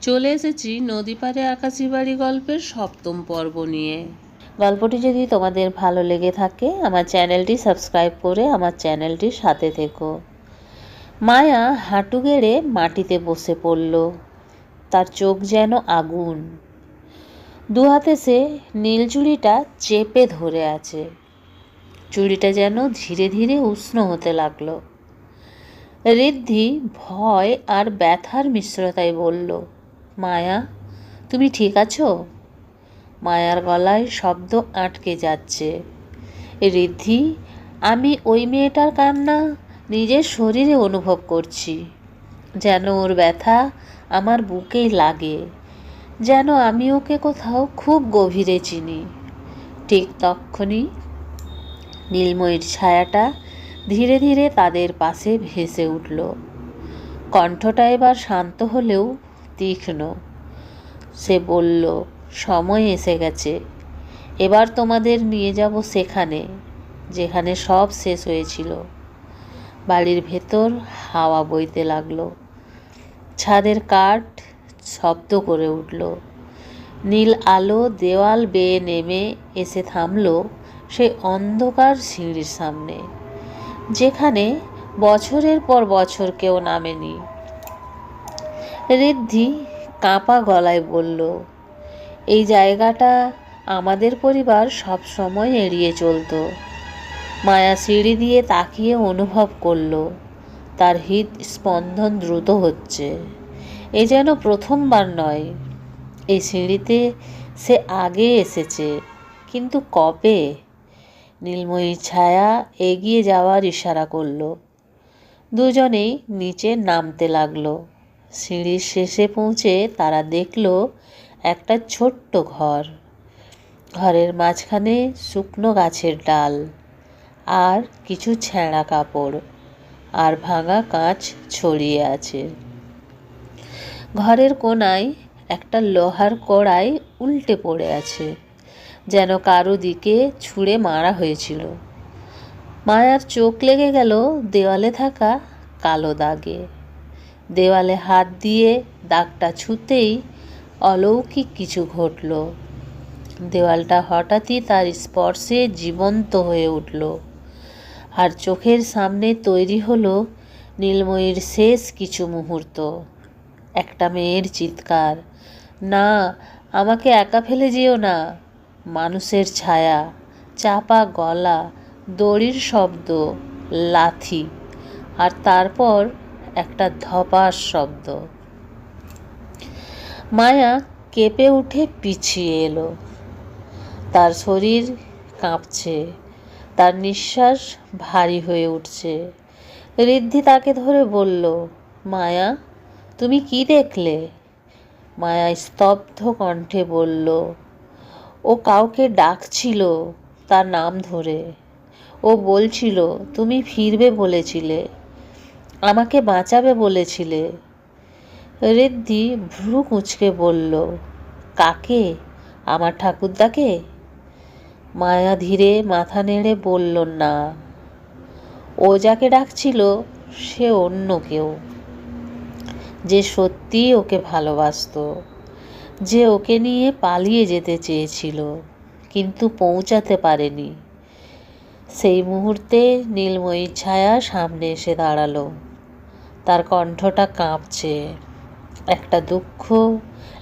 চলে এসেছি নদী পাড়ে আকাশি বাড়ি গল্পের সপ্তম পর্ব নিয়ে। গল্পটি যদি তোমাদের ভালো লেগে থাকে, আমার চ্যানেলটি সাবস্ক্রাইব করে আমার চ্যানেলটির সাথে থেকো। মায়া হাঁটু গেড়ে মাটিতে বসে পড়ল। তার চোখ যেন আগুন। দু হাতে সে নীল চুড়িটা চেপে ধরে আছে। চুড়িটা যেন ধীরে ধীরে উষ্ণ হতে লাগল। ঋদ্ধি ভয় আর ব্যথার মিশ্রতায় বলল মায়া, তুমি ঠিক আছো? মায়ার গলায় শব্দ আটকে যাচ্ছে। ঋদ্ধি, আমি ওই মেয়েটার কান্না নিজের শরীরে অনুভব করছি। যেন ওর ব্যথা আমার বুকেই লাগে। যেন আমি ওকে কোথাও খুব গভীরে চিনি। ঠিক তক্ষণি নীলময়ীর ছায়াটা ধীরে ধীরে তাদের পাশে ভেসে উঠল। কণ্ঠটা এবার শান্ত হলেও তীক্ষ্ণ। সে বলল, সময় এসে গেছে। এবার তোমাদের নিয়ে যাব সেখানে, যেখানে সব শেষ হয়েছিল। বাড়ির ভেতর হাওয়া বইতে লাগল। ছাদের কাঠ শব্দ করে উঠল। নীল আলো দেওয়াল বেয়ে নেমে এসে থামল সেই অন্ধকার সিঁড়ির সামনে, যেখানে বছরের পর বছর কেউ নামেনি। ঋদ্ধি কাঁপা গলায় বলল, এই জায়গাটা আমাদের পরিবার সব সময় এড়িয়ে চলতো মায়া সিঁড়ি দিয়ে তাকিয়ে অনুভব করল, তার হৃদ স্পন্দন দ্রুত হচ্ছে। এ যেন প্রথমবার নয়। এই সিঁড়িতে সে আগে এসেছে, কিন্তু কবে? নীলময়ী ছায়া এগিয়ে যাওয়ার ইশারা করল। দুজনেই নিচে নামতে লাগল। সিঁড়ির শেষে পৌঁছে তারা দেখল একটা ছোট্ট ঘর। ঘরের মাঝখানে শুকনো গাছের ডাল আর কিছু ছেঁড়া কাপড় আর ভাঙা কাঁচ ছড়িয়ে আছে। ঘরের কোনায় একটা লোহার কড়াই উল্টে পড়ে আছে, যেন কারও দিকে ছুঁড়ে মারা হয়েছিল। মায়ার চোখ লেগে গেল দেওয়ালে থাকা কালো দাগে। দেওয়ালে হাত দিয়ে দাগটা ছুতেই অলৌকিক কিছু ঘটল। দেওয়ালটা হঠাৎই তার স্পর্শে জীবন্ত হয়ে উঠল। আর চোখের সামনে তৈরি হলো নীলময়ীর শেষ কিছু মুহূর্ত। একটা মেয়ের চিৎকার, না, আমাকে একা ফেলে যেও না। মানুষের ছায়া, চাপা গলা, দড়ির শব্দ, লাথি। আর তারপর একটা ধপাস শব্দ। মায়া কেঁপে উঠে পিছিয়ে এলো। তার শরীর কাঁপছে, তার নিঃশ্বাস ভারী হয়ে উঠছে। ঋদ্ধি তাকে ধরে বলল, মায়া, তুমি কি দেখলে? মায়া স্তব্ধ কণ্ঠে বলল, ও কাউকে ডাকছিল তার নাম ধরে। ও বলছিল, তুমি ফিরবে বলেছিলে। আমাকে বাঁচাবে বলেছিলে। ঋদ্ধি ভ্রু কুঁচকে বলল, কাকে? আমার ঠাকুরদাকে? মায়া ধীরে মাথা নেড়ে বলল, না। ও যাকে ডাকছিল, সে অন্য কেউ। যে সত্যি ওকে ভালোবাসত, যে ওকে নিয়ে পালিয়ে যেতে চেয়েছিল, কিন্তু পৌঁছাতে পারেনি। সেই মুহূর্তে নীলময়ী ছায়া সামনে এসে দাঁড়াল। তার কণ্ঠটা কাঁপছে। একটা দুঃখ,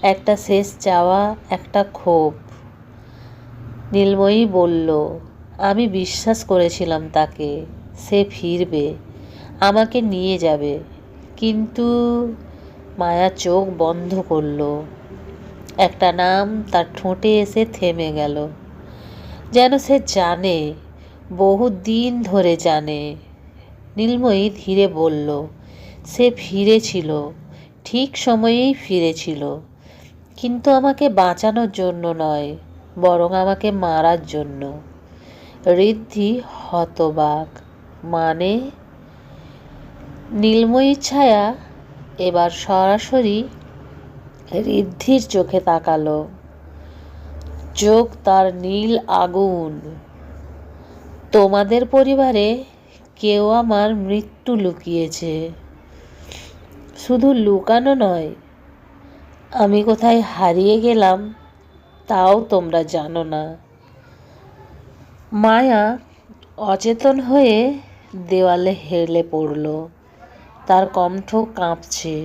একটা শেষ চাওয়া, একটা ক্ষোভ। নীলময়ী বলল, আমি বিশ্বাস করেছিলাম তাকে। সে ফিরবে, আমাকে নিয়ে যাবে। কিন্তু মায়া চোখ বন্ধ করল। একটা নাম তার ঠোঁটে এসে থেমে গেল। যেন সে জানে বহু দিন ধরে জানে। নীলময়ী ধীরে বলল সে ফিরেছিল, ঠিক সময়েই ফিরেছিল। কিন্তু আমাকে বাঁচানোর জন্য নয়, বরং আমাকে মারার জন্য। ঋদ্ধি হতবাক মানে নীলময়ী ছায়া এবার সরাসরি ঋদ্ধির চোখে তাকালো। চোখ তার নীল আগুন। তোমাদের পরিবারে কেউ আমার মৃত্যু লুকিয়েছে। শুধু লুকানো নয়, আমি কোথায় হারিয়ে গেলাম তাও তোমরা জানো না। মায়া অচেতন হয়ে দেওয়ালে হেলে পড়ল, তার কণ্ঠ কাঁপছে।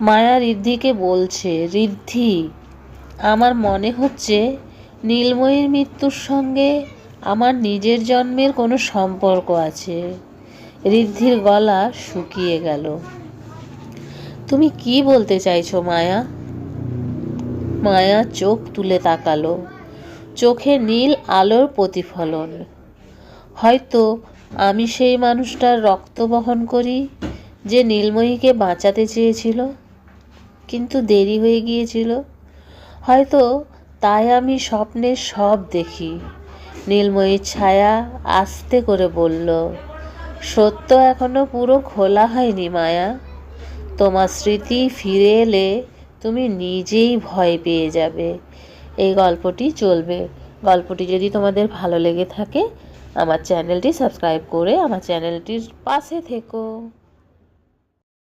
মায়া ঋদ্ধিকে বলছে ঋদ্ধি আমার মনে হচ্ছে নীলময়ীর মৃত্যুর সঙ্গে আমার নিজের জন্মের কোনো সম্পর্ক আছে। ঋদ্ধির গলা শুকিয়ে গেল। তুমি কি বলতে চাইছো, মায়া? মায়া চোখ তুলে তাকালো। চোখে নীল আলোর প্রতিফলন। হয়তো আমি সেই মানুষটার রক্ত বহন করি যে নীলময়ীকে বাঁচাতে চেয়েছিল, কিন্তু দেরি হয়ে গিয়েছিল। হয়তো তাই আমি স্বপ্নে সব দেখি। নীলময়ীর ছায়া আস্তে করে বলল, সত্য এখনও পুরো খোলা হয়নি, মায়া। তোমার স্মৃতি ফিরে এলে তুমি নিজেই ভয় পেয়ে যাবে। এই গল্পটি চলবে। গল্পটি যদি তোমাদের ভালো লেগে থাকে, আমার চ্যানেলটি সাবস্ক্রাইব করে আমার চ্যানেলটির পাশে থেকো।